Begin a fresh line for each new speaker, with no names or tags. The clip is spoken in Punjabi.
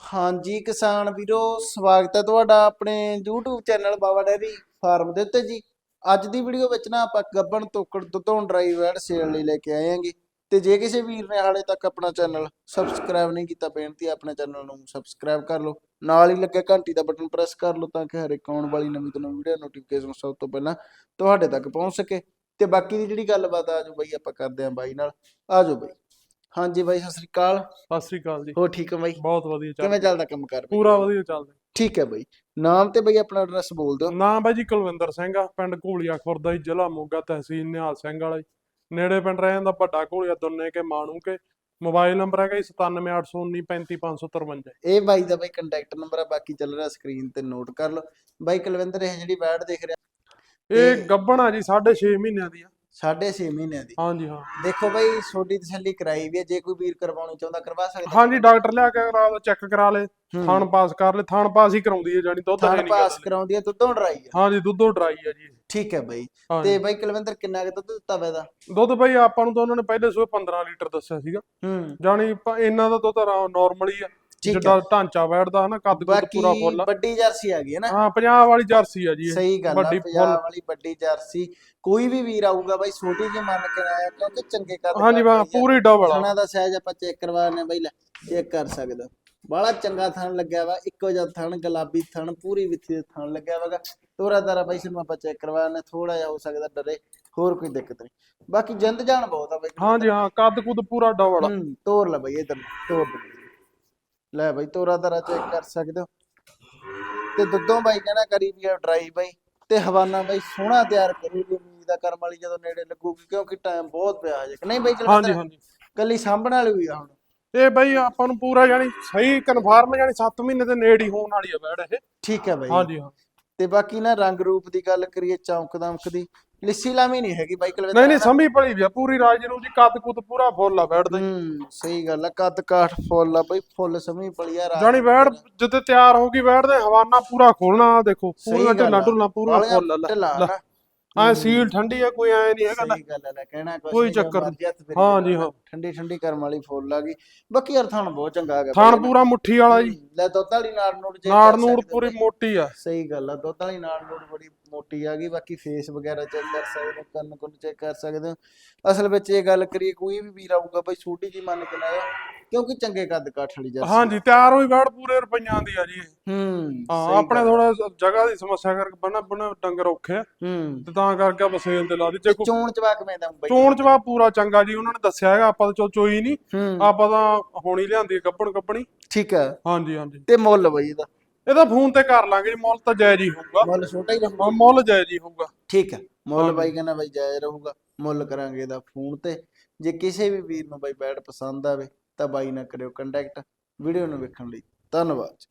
ਹਾਂਜੀ ਕਿਸਾਨ ਵੀਰੋ, ਸਵਾਗਤ ਹੈ ਤੁਹਾਡਾ ਆਪਣੇ YouTube channel Baba dairy farm ਦੇ ਉੱਤੇ ਜੀ। ਅੱਜ ਦੀ ਵੀਡੀਓ ਵਿੱਚ ਨਾ ਆਪਾਂ ਗੱਬਣ ਤੋਕੜ ਦੁੱਧੋਂ ਡਰਾਈ ਵੈੜ ਸੇਲ ਲਈ ਲੈ ਕੇ ਆਏ ਆਂਗੇ ਤੇ ਜੇ ਕਿਸੇ ਵੀਰ ਨੇ ਹਾਲੇ ਤੱਕ ਆਪਣਾ ਚੈਨਲ ਸਬਸਕ੍ਰਾਈਬ ਨਹੀਂ ਕੀਤਾ, ਬੇਨਤੀ ਹੈ ਆਪਣੇ ਚੈਨਲ ਨੂੰ ਸਬਸਕ੍ਰਾਈਬ ਕਰ ਲਓ। ਨਾਲ ਹੀ ਲੱਗੇ ਘੰਟੀ ਦਾ ਬਟਨ ਪ੍ਰੈਸ ਕਰ ਲਓ ਤਾਂ ਕਿ ਹਰ ਇੱਕ ਆਉਣ ਵਾਲੀ ਨਵੀਂ ਤੋਂ ਨਵੀਂ ਵੀਡੀਓ ਨੋਟੀਫਿਕੇਸ਼ਨ ਸਭ ਤੋਂ ਪਹਿਲਾਂ ਤੁਹਾਡੇ ਤੱਕ ਪਹੁੰਚ ਸਕੇ। ਤੇ ਬਾਕੀ ਦੀ ਜਿਹੜੀ ਗੱਲਬਾਤ ਆ ਆਜੋ ਬਾਈ, ਆਪਾਂ ਕਰਦੇ ਆਂ ਬਾਈ ਨਾਲ। ਆਜੋ ਬਾਈ। ਹਾਂਜੀ ਬਾਈ ਸਤਿ ਸ੍ਰੀ ਅਕਾਲ।
ਸਤਿ ਸ੍ਰੀ ਅਕਾਲ ਜੀ।
ਹੋ ਠੀਕ ਹੋ ਬਾਈ?
ਬਹੁਤ ਵਧੀਆ ਚੱਲ
ਕਿਵੇਂ ਚੱਲਦਾ ਕੰਮ ਕਰ
ਪੂਰਾ ਵਧੀਆ ਚੱਲਦਾ।
ਠੀਕ ਹੈ ਬਾਈ। ਨਾਮ ਤੇ ਬਈ ਆਪਣਾ ਐਡਰੈਸ ਬੋਲ ਦਿਓ।
ਨਾਮ ਬਾਈ ਜੀ ਕੁਲਵਿੰਦਰ ਸਿੰਘ ਆ ਪਿੰਡ ਘੋਲੀਆ ਖੁਰਦਾ ਜੀ ਜ਼ਿਲ੍ਹਾ ਮੋਗਾ ਤਹਿਸੀਲ ਨਿਹਾਲ ਸਿੰਘ ਵਾਲਾ ਜੀ। ਨੇੜੇ ਪਿੰਡ ਰਹਿ ਜਾਂਦਾ ਵੱਡਾ ਘੋਲੀਆ ਦੁੰਨੇ ਕੇ ਮਾਣੂ ਕੇ। ਮੋਬਾਈਲ ਨੰਬਰ ਹੈਗਾ ਜੀ 9781935553
ਇਹ ਬਾਈ ਦਾ ਬਾਈ ਕੰਟੈਕਟ ਨੰਬਰ ਆ ਬਾਕੀ ਚੱਲ ਰਿਹਾ ਸਕਰੀਨ ਤੇ ਨੋਟ ਕਰ ਲਓ। ਬਾਈ ਕੁਲਵਿੰਦਰ ਇਹ ਜਿਹੜੀ ਵੈਡ ਦੇਖ ਰਿਹਾ।
ਇਹ ਗੱਬਣ ਆ ਜੀ 6.5 ਮਹੀਨਿਆਂ ਦੀ ਆ।
ਸਾਢੇ 6 ਮਹੀਨਿਆਂ ਦੀ।
ਹਾਂਜੀ ਹਾਂ।
ਦੇਖੋ ਬਾਈ ਛੋਟੀ ਤਸੱਲੀ ਕਰਾਈ ਵੀ ਹੈ। ਜੇ ਕੋਈ ਵੀਰ ਕਰਵਾਉਣੀ ਚਾਹੁੰਦਾ ਕਰਵਾ ਸਕਦਾ।
ਹਾਂਜੀ ਡਾਕਟਰ ਲਿਆ ਕੇ ਕਰਾ ਲਓ ਚੈੱਕ ਕਰਾ ਲੇ
ਹੂੰ।
ਥਣ ਪਾਸ ਕਰ ਲੇ ਥਣ ਪਾਸ ਹੀ ਕਰਾਉਂਦੀ ਹੈ ਜਾਨੀ ਦੁੱਧ
ਥਣ
ਨਹੀਂ
ਪਾਸ ਕਰਾਉਂਦੀ ਹੈ ਦੁੱਧੋਂ ਡਰਾਈ ਹੈ।
ਹਾਂਜੀ ਦੁੱਧੋਂ ਡਰਾਈ ਆ ਜੀ।
ਠੀਕ ਹੈ ਬਾਈ। ਤੇ ਬਾਈ ਕੁਲਵਿੰਦਰ ਕਿੰਨਾ ਕੁ ਦੁੱਧ ਦਿੱਤਾ ਵਾ ਇਹਦਾ?
ਦੁੱਧ ਬਾਈ ਆਪਾਂ ਨੂੰ ਤਾਂ ਉਹਨਾਂ ਨੇ ਪਹਿਲੇ ਸੂਏ 15 ਲੀਟਰ ਦੱਸਿਆ ਸੀਗਾ।
ਹੂੰ।
ਜਾਨੀ ਇਹਨਾਂ ਦਾ ਦੁੱਧ ਨਾਰਮਲ ਹੀ ਆ
ਠੀਕ ਹੈ।
ਢਾਂਚਾ ਬੈਠਦਾ ਹਨਾ ਕੱਦ ਕੁੱਦ
ਬਾਕੀ
ਪੂਰਾ ਫੁੱਲ ਆ।
ਵੱਡੀ ਜਰਸੀ ਆ ਗਈ ਹੈ ਨਾ।
ਹਾਂ 50 ਵਾਲੀ ਜਰਸੀ ਆ ਜੀ ਇਹ।
ਸਹੀ ਗੱਲ ਆ
ਵੱਡੀ
ਪੰਜਾਬ
ਫੁੱਲ।
ਵਾਲੀ ਵੱਡੀ ਜਰਸੀ। ਕੋਈ ਵੀ ਵੀਰ ਆਊਗਾ ਬਾਈ ਛੋਟੀ ਜਿਹੀ ਮੰਨ ਕੇ ਆਇਆ ਕਿਉਂਕਿ ਚੰਗੇ ਕੱਦ
ਹਾਂਜੀ
ਆ।
ਪੂਰੀ ਡਬਲ ਆ।
ਥਣਾ ਦਾ ਸਾਈਜ਼ ਆਪਾਂ ਚੈੱਕ ਕਰਵਾਣੇ ਬਾਈ ਲੈ ਚੈੱਕ ਕਰ ਸਕਦਾ ਬੜਾ ਚੰਗਾ ਥਣ ਲੱਗਿਆ ਵਾ ਇੱਕੋ ਜਿਹਾ ਥਣ ਗੁਲਾਬੀ ਥਣ ਪੂਰੀ ਵਿੱਥੀ ਦੇ ਥਣ ਲੱਗਿਆ ਵਾਗਾ ਤੋਰਾ ਤਾਰਾ ਬਾਈ ਨੂੰ ਆਪਾਂ ਚੈੱਕ ਕਰਵਾਣੇ ਥੋੜਾ ਜਿਹਾ ਹੋ ਸਕਦਾ ਡਰੇ ਹੋਰ ਕੋਈ ਦਿੱਕਤ ਨਹੀਂ। ਬਾਕੀ ਜਿੰਦ ਜਾਨ ਬਹੁਤ ਆ ਬਾਈ।
ਹਾਂਜੀ ਹਾਂ ਕੱਦ ਕੁੱਦ ਪੂਰਾ ਡਬਲ ਆ।
ਹੂੰ ਤੋਰ ਲੈ ਬਾਈ ਇਧਰ ਤੋਰ ਦੇ। ਲੈ ਬਾਈ ਤੋਰਾ ਤਾਰਾ ਚੈੱਕ ਕਰ ਸਕਦੇ ਹੋ। ਤੇ ਦੁੱਧੋਂ ਬਾਈ ਕਹਿੰਦਾ ਕਰੀ ਵੀ ਡਰਾਈ ਬਾਈ। ਤੇ ਹਵਾਨਾ ਬਾਈ ਸੋਹਣਾ ਤਿਆਰ ਕਰੀ ਵੀ ਉਮੀਦ ਆ ਕਰਮ ਵਾਲੀ ਜਦੋਂ ਨੇੜੇ ਲੱਗੂਗੀ ਕਿਉਂਕਿ ਟਾਈਮ ਬਹੁਤ ਪਿਆ ਹਜੇ। ਨਹੀਂ ਬਾਈ ਚਲੋ
ਹਾਂਜੀ ਹਾਂਜੀ।
ਕੱਲੀ ਸਾਂਭਣ ਵਾਲੀ ਵੀ ਆ ਹੁਣ।
ਇਹ ਬਈ ਆਪਾਂ ਨੂੰ ਪੂਰਾ ਜਾਨੀ ਸਹੀ ਕਨਫਰਮ ਜਾਨੀ 7 ਮਹੀਨੇ ਦੇ ਨੇੜੇ ਹੀ ਹੋਣ ਵਾਲੀ ਆ ਬੈੜ ਇਹ।
ਠੀਕ ਹੈ ਬਾਈ।
ਹਾਂਜੀ ਹਾਂ।
ਤੇ ਬਾਕੀ ਨਾ ਰੰਗ ਰੂਪ ਦੀ ਗੱਲ ਕਰੀਏ ਚੌਂਕ ਦਮਕ ਦੀ ਲਿੱਸੀ ਲਾਮੀ ਨਹੀਂ ਹੈਗੀ ਬਾਈ ਕੁਲਵਿੰਦਰ
ਨਹੀਂ ਨਹੀਂ ਸੰਭੀ ਭਲੀ ਵੀ ਆ ਪੂਰੀ ਰਾਜ ਨੂੰ ਜੀ ਕੱਦ ਕੁੱਦ ਪੂਰਾ ਫੁੱਲ ਆ ਬੈੜ ਦਾ
ਹੂੰ ਸਹੀ ਗੱਲ ਆ ਕੱਦ ਕਾਠ ਫੁੱਲ ਆ ਬਾਈ ਫੁੱਲ ਸਮੀ ਪਲੀ ਆ ਰਾਤ
ਜਾਨੀ ਬੈੜ ਜਿੱਤੇ ਤਿਆਰ ਹੋ ਗਈ ਬੈੜ ਦੇ ਹਵਾਨਾ ਪੂਰਾ ਖੋਲਣਾ ਦੇਖੋ ਪੂਰਾ
ਗੱਲ
ਢਿੱਲਾ
ਆ।
ਢੁੱਲਾ ਪੂਰਾ
ਵਾਲਿਆਂ
ਫੁੱਲ ਲੈ
ਢਿੱਲਾ ਨਾ।
ਆ ਸੀਲ ਠੰਡੀ ਆ ਕੋਈ ਐ ਨਹੀਂ ਹੈਗਾ ਲੈ।
ਸਹੀ ਗੱਲ ਹੈ ਲੈ ਕਹਿਣਾ ਕੁਛ
ਕੋਈ
ਨੀ, ਜੋ
ਚੱਕਰ
ਮਰਜ਼ੀ ਹੱਥ ਫੇਰੀ
ਹਾਂ ਜੀ। ਹਾਂ।
ਠੰਡੀ ਠੰਡੀ ਕਰਮ ਵਾਲੀ ਫੁੱਲ ਆ ਗਈ। ਬਾਕੀ ਯਾਰ ਥਣ ਬਹੁਤ ਚੰਗਾ ਆ ਗਿਆ।
ਥਣ ਪੂਰਾ ਮੁੱਠੀ ਵਾਲਾ ਜੀ।
ਲੈ ਦੁੱਧ ਵਾਲੀ ਨਾੜ ਨੂੜ ਜੇ
ਨਾੜ
ਕਰ
ਨੂੜ
ਸਕਦੇ
ਪੂਰੀ। ਮੋਟੀ ਆ।
ਸਹੀ ਗੱਲ ਆ ਦੁੱਧ ਵਾਲੀ ਨਾੜ ਨੂੜ ਬੜੀ ਮੋਟੀ ਆ ਗਈ। ਬਾਕੀ ਫੇਸ ਵਗੈਰਾ ਚੈੱਕ ਕਰ ਸਕਦੇ ਹੋ ਕੰਨ ਕੁੰਨ ਚੈੱਕ ਕਰ ਸਕਦੇ ਹੋ। ਅਸਲ ਵਿੱਚ ਇਹ ਗੱਲ ਕਰੀਏ ਕੋਈ ਵੀ ਵੀਰ ਆਊਗਾ ਬਈ ਛੋਟੀ ਜੀ ਮੰਨ ਕੇ ਲਾਇਆ ਕਿਉਂਕਿ ਚੰਗੇ ਕੱਦ ਕਾਠ ਵਾਲੀ ਜਰਸੀ
ਹਾਂਜੀ ਤਿਆਰ ਹੋਈ ਬੈੜ ਪੂਰੇ ਰੁਪਈਆਂ ਦੀ ਆ ਜੀ। ਇਹ।
ਹੂੰ
ਹਾਂ ਆਪਣੇ। ਥੋੜਾ ਜਗ੍ਹਾ ਦੀ ਸਮੱਸਿਆ ਕਰਕੇ ਬਣਾ ਬਣਾ ਡੰਗਰ ਔਖੇ ਆ।
ਹੂੰ।
ਤੇ ਤਾਂ ਕਰਕੇ ਆਪਾਂ ਸੇਲ ਤੇ ਲਾ ਦੀ ਜੇ ਕੋਈ
ਚੋਣ ਚਵਾ ਕਿਵੇਂ ਦਾ ਬਈ।
ਚੋਣ ਚਵਾ ਪੂਰਾ ਚੰਗਾ ਜੀ ਉਹਨਾਂ ਨੇ ਦੱਸਿਆ ਹੈਗਾ ਆਪਾਂ ਤਾਂ ਚਲ ਚੋਈ ਨਹੀਂ
ਹੂੰ।
ਆਪਾਂ ਤਾਂ ਹੋਣੀ ਲਿਆਂਦੀ ਕੱਪਣ ਕੱਪਣੀ
ਠੀਕ ਹੈ
ਹਾਂਜੀ ਹਾਂਜੀ।
ਤੇ ਮੁੱਲ ਬਈ ਇਹਦਾ।
ਇਹਦਾ ਫੋਨ ਤੇ ਕਰ ਲਾਂਗੇ ਜੀ ਮੁੱਲ ਤਾਂ ਜਾਇਜ਼ ਹੀ ਹੋਊਗਾ।
ਮੁੱਲ ਛੋਟਾ ਹੀ ਰਹੂਗਾ।
ਹਾਂ, ਮੁੱਲ ਜਾਇਜ਼ ਹੀ ਹੋਊਗਾ।
ਠੀਕ ਹੈ ਮੁੱਲ। ਬਾਈ ਕਹਿੰਦਾ ਬਾਈ ਜਾਇਜ਼ ਰਹੂਗਾ। ਮੁੱਲ ਕਰਾਂਗੇ ਇਹਦਾ ਫੋਨ ਤੇ। ਜੇ ਕਿਸੇ ਵੀ ਵੀਰ ਨੂੰ ਬਾਈ ਬੈਡ ਪਸੰਦ ਆਵੇ ਤਾਂ ਬਾਈ ਨਾਲ ਕਰਿਓ ਕੰਟੈਕਟ ਵੀਡੀਓ ਨੂੰ ਵੇਖਣ ਲਈ। ਧੰਨਵਾਦ।